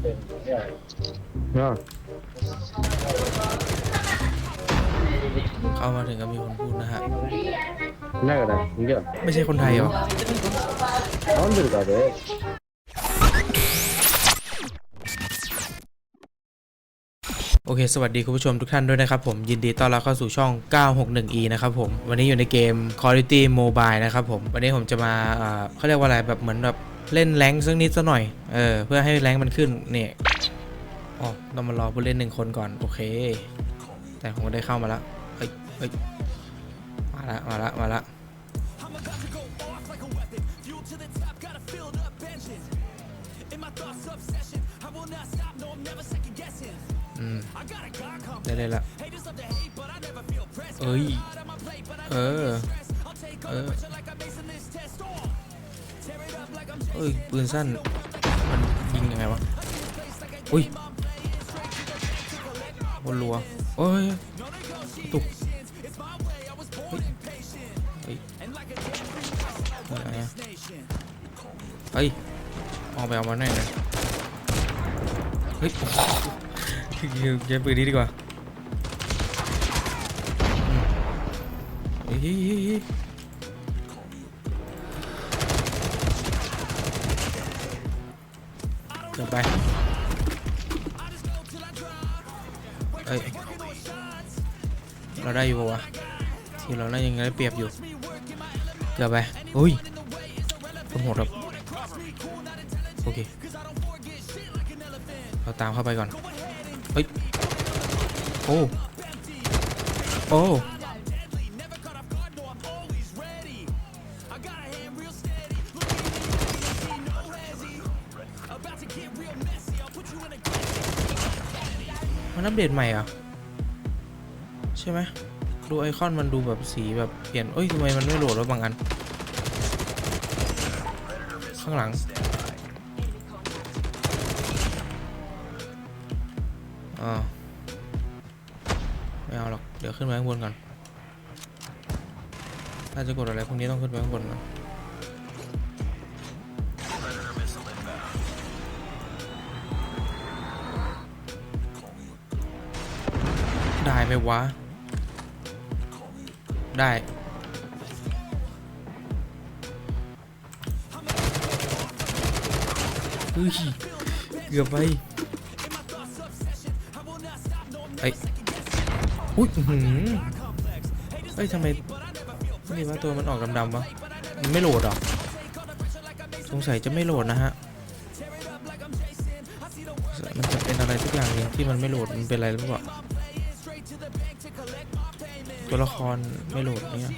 เป็นใหญ่เข้ามาถึงก็มีคนพูดนะฮะน่า나가 라. 이 겨. ไม่ใช่คนไทยเหรอ 사람들 가 래. Okay โอเค สวัสดีคุณผู้ชมทุกท่านด้วยนะครับผมยินดีต้อนรับเข้าสู่ช่อง 961e นะครับผม วันนี้อยู่ในเกม Quality Mobile นะครับผม วันนี้ผมจะมาเขาเรียกว่าอะไรแบบเหมือนแบบ เล่นแรงสักนิดสักหน่อย เออ เพื่อให้แรงมันขึ้น เนี่ยอ๋อต้องมารอผู้เล่นหนึ่งคนก่อน โอเค แต่ผมก็ได้เข้ามาแล้วเฮ้ยเฮ้ยมาละ มาละ มาละอืมได้เลยละเอ้ย เออ เออ เอ้ยปืนสั้นมันยิงยังไงวะอุ้ยบนรัวโอ้ยตุกเฮ้ยเฮ้ยอะไรอะเฮ้ยเอาไปเอามาหน่อยเฮ้ยเดี๋ยวเก็บปืนนี้ดีกว่าเฮ้ย เอ้ยเราได้อยู่ปะวะทีเราได้ยังไงเปรียบอยู่เกือบไปอุ้ยผมโหดแบบโอเคเราตามเข้าไปก่อนเฮ้ยโอ้โอ้ มันอัปเดตใหม่อะใช่ไหมดูไอคอนมันดูแบบสีแบบเปลี่ยนเอ้ยทำไมมันไม่โหลดแล้วบางอัน ข้างหลังอ่าไม่เอาหรอก เดี๋ยวขึ้นไปข้างบนก่อนถ้าจะกดอะไรพวกนี้ต้องขึ้นไปข้างบนก่อน ได้ไหมวะ ได้ เฮ้ย เกือบไปเอ้อุ้ยหือเฮ้ยทำไมนี่ว่าตัวมันออกดำๆวะ มันไม่โหลดหรอ สงสัยจะไม่โหลดนะฮะ มันจะเป็นอะไรสักอย่างนึงที่มันไม่โหลด มันเป็นอะไรหรือเปล่า ตัวละครไม่โหลดเนี่ย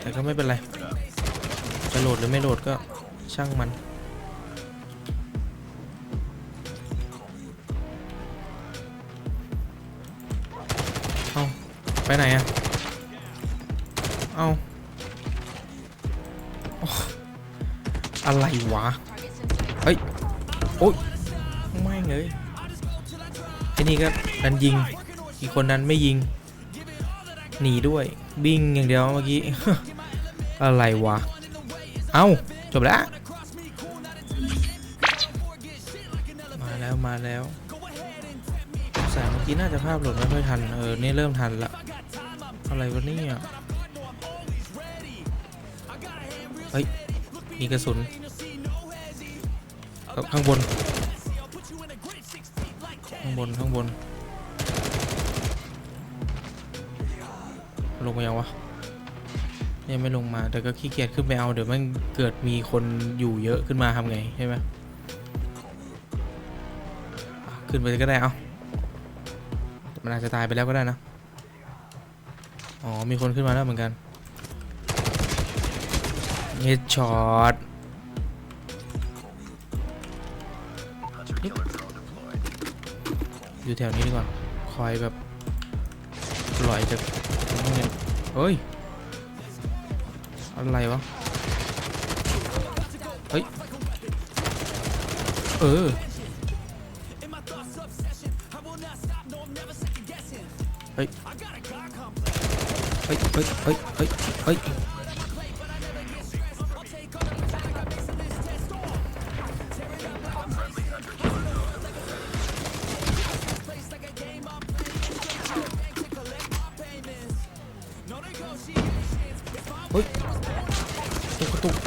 แต่ก็ไม่เป็นไร จะโหลดหรือไม่โหลดก็ช่างมันเอาไปไหนอะเอาอะไรวะ เฮ้ย โอ๊ยไม่เลยไอ้นี่ก็ดันยิง อีกคนนั้นไม่ยิง หนีด้วยบิงอย่างเดียวเมื่อกี้ อะไรวะ เอาจบแล้ว มาแล้วมาแล้วแสงเมื่อกี้น่าจะภาพหลดไม่ค่อยทัน เออ นี่เริ่มทันละ อะไรวะเนี่ยเฮ้ย มีกระสุนข้างบน ข้างบน ข้างบน ลงมายังวะยังไม่ลงมาแต่ก็ขี้เกียจขึ้นไปเอาเดี๋ยวมันเกิดมีคนอยู่เยอะขึ้นมาทำไงใช่ไหมขึ้นไปก็ได้เอามันอาจจะตายไปแล้วก็ได้นะ อ๋อ มีคนขึ้นมาแล้วเหมือนกันเฮดช็อตอยู่แถวนี้ดีกว่า คอยแบบปล่อยจาก นี้เฮ้ยอะไรวะ เฮ้ย เออ เฮ้ย เฮ้ย เฮ้ย เฮ้ย เฮ้ย เฮ้ย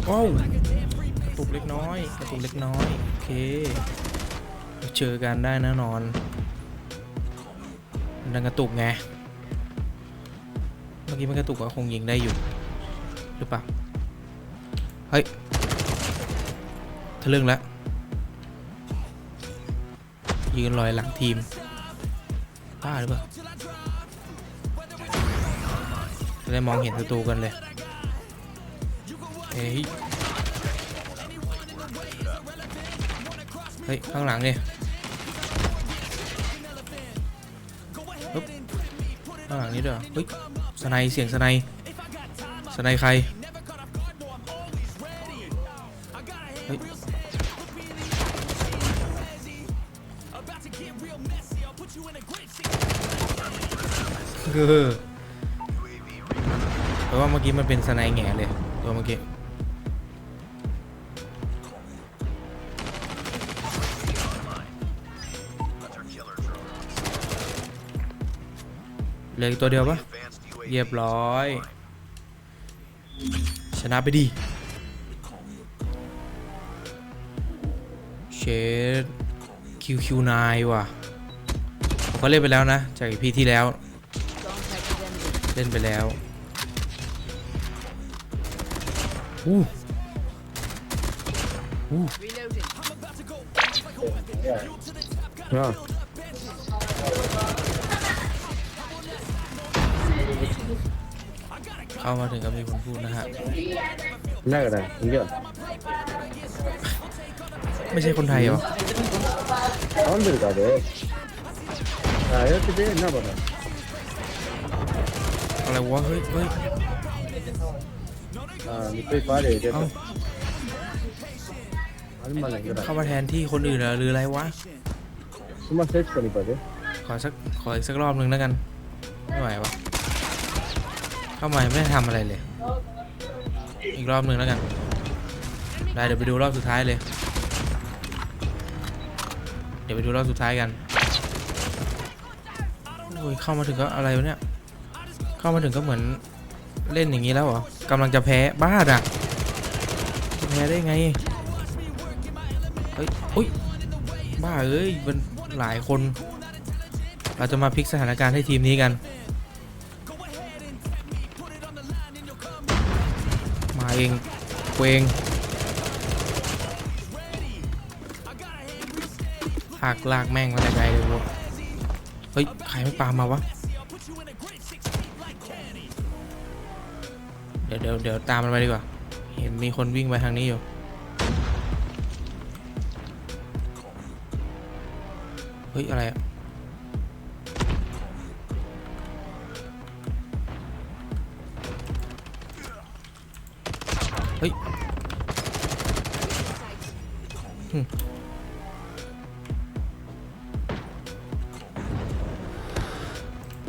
ว้าวกระตุกเล็กน้อยกระตุกเล็กน้อย โอเค เจอกันได้แน่นอนมันดังกระตุกไง เมื่อกี้มันกระตุกก็คงยิงได้อยู่ หรือเปล่า เฮ้ยทะลึ่งแล้วยืนลอยหลังทีมบ้าหรือเปล่าจะได้มองเห็นศัตรูกันเลย เฮ้ยเฮ้ย ข้างหลังเนี่ยปึ๊บข้างหลังนี้ด้วยเหรอเฮ้ยสไนเสียงสไนสไนใคร เฮ้ยเออแปลว่าเมื่อกี้มันเป็นสไนแง่เลย ตัวเมื่อกี้ เหลืออีกตัวเดียวปะเรียบร้อย ชนะไปดีเชด QQ9 ว่ะผมก็เล่นไปแล้วนะ จากอีพีที่แล้ว เล่นไปแล้วอู้อู้ เข้ามาถึงก็มีคนพูดนะฮะ น่ากันนะเยอะไม่ใช่คนไทยหรอなんでるかで。あ、やっててえな、これ。อะไรวะ เฮ้ยเฮ้ยอ่ามีไฟฟ้าあれまเぐらいเข้า。มาแทนที่คนอื่นเหรอหรืออะไรวะมาเซ็ตกัません、ちょっเด้。ขอสัก ขออีกสักรอบหนึ่งแล้วกัน ไม่ไหววะ เข้ามาไม่ได้ทำอะไรเลย อีกรอบหนึ่งแล้วกัน ได้เดี๋ยวไปดูรอบสุดท้ายเลย เดี๋ยวไปดูรอบสุดท้ายกันโอ้ยเข้ามาถึงก็อะไรวะเนี่ย เข้ามาถึงก็เหมือนเล่นอย่างนี้แล้วเหรอกำลังจะแพ้บ้าอะจะแพ้ได้ไง เฮ้ยอุ้ย บ้าเอ้ย มันหลายคน เราจะมาพลิกสถานการณ์ให้ทีมนี้กัน เองเวงหักลากแม่งมาแต่ไกลเลยวัวเฮ้ย ใครไม่ปามมาวะ เดี๋ยวเดี๋ยวเดี๋ยวตามมันไปดีกว่า เห็นมีคนวิ่งไปทางนี้อยู่ เฮ้ย อะไรอะ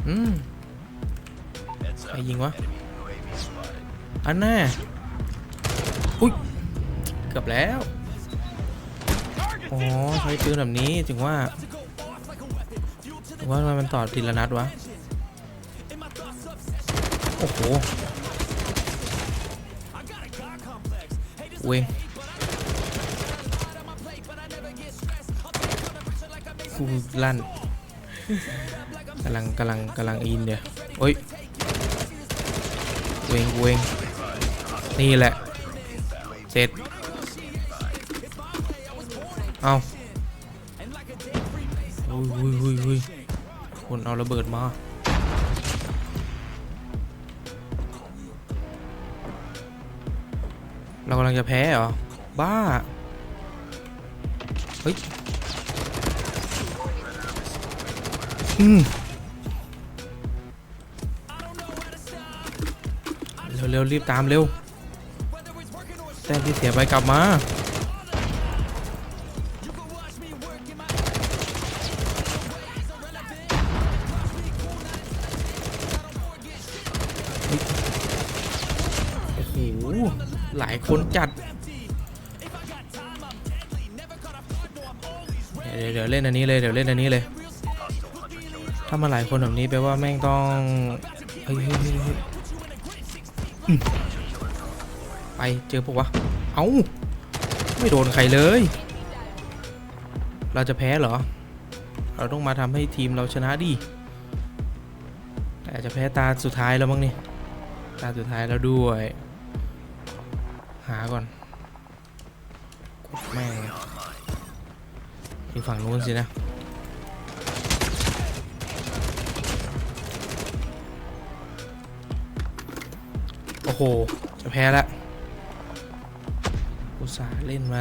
อืมใครยิงวะ อันแน่อุ้ย เกือบแล้ว อ๋อ ใช้ปืนแบบนี้ถึงว่าว่าทำไมมันต่อทีละนัดวะ โอ้โหเวงกูลั่น กำลังกำลังกำลังอินเดี๋ยโอ้ยเวงเวงนี่แหละ เสร็จ เอาอุ้ยอุ้ยอุ้ยอุ้ยคนเอาระเบิดมาเรากำลังจะแพ้เหรอ บ้า เฮ้ย อืม เร็วรีบตามเร็วแต้มที่เสียไปกลับมาโอ้โหหลายคนจัดเดี๋ยวเดี๋ยวเล่นอันนี้เลยเดี๋ยวเล่นอันนี้เลย ถ้ามาหลายคนแบบนี้แปลว่าแม่งต้องเฮ้ย ไปเจอปะวะ เอ้า ไม่โดนใครเลย เราจะแพ้เหรอ เราต้องมาทำให้ทีมเราชนะดิแต่อาจจะแพ้ตาสุดท้ายแล้วมั้งนี่ ตาสุดท้ายแล้วด้วย หาก่อนแม่อยู่ฝั่งนู้นสินะ ห จะแพ้ละอุตส่าห์เล่นมา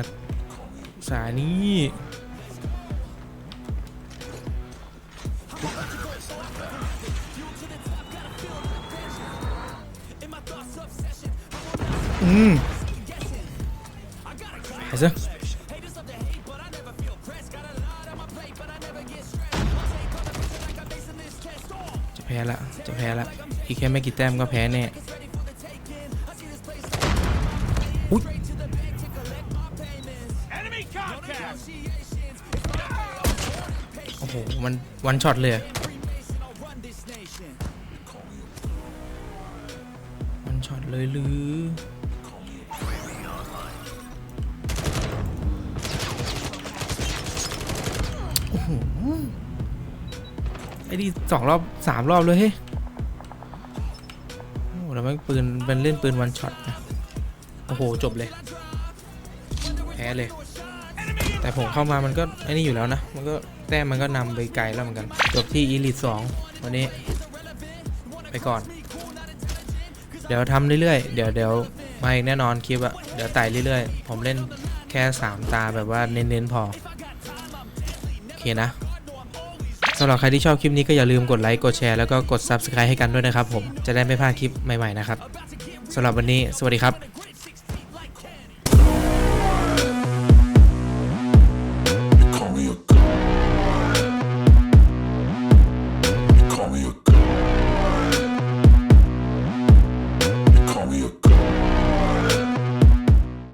อุตส่าห์นี้อืมไปซะจะแพ้ละ จะแพ้ละ อีกแค่ไม่กี่แต้มก็แพ้แน่ โอ้โห มันวันช็อตเลยวันช็อตเลยหรือโอ้โหไอ้นี่สองรอบสามรอบเลยเฮ้ยโอ้แล้วมันปืนเป็นเล่นปืนวันช็อตนะ โอ้โห จบเลย แพ้เลย แต่ผมเข้ามามันก็ไอ้นี่อยู่แล้วนะ มันก็แต้มมันก็นำไปไกลแล้วเหมือนกัน จบที่อีลิทสองวันนี้ ไปก่อน เดี๋ยวทำเรื่อยๆ เดี๋ยวเดี๋ยวมาอีกแน่นอนคลิปอะเดี๋ยวไต่เรื่อยๆ ผมเล่นแค่ 3 ตาแบบว่าเน้นๆ พอ โอเคนะสำหรับใครที่ชอบคลิปนี้ก็อย่าลืมกดไลค์ กดแชร์ แล้วก็กด Subscribe ให้กันด้วยนะครับผม จะได้ไม่พลาดคลิปใหม่ ๆ นะครับสำหรับวันนี้ สวัสดีครับ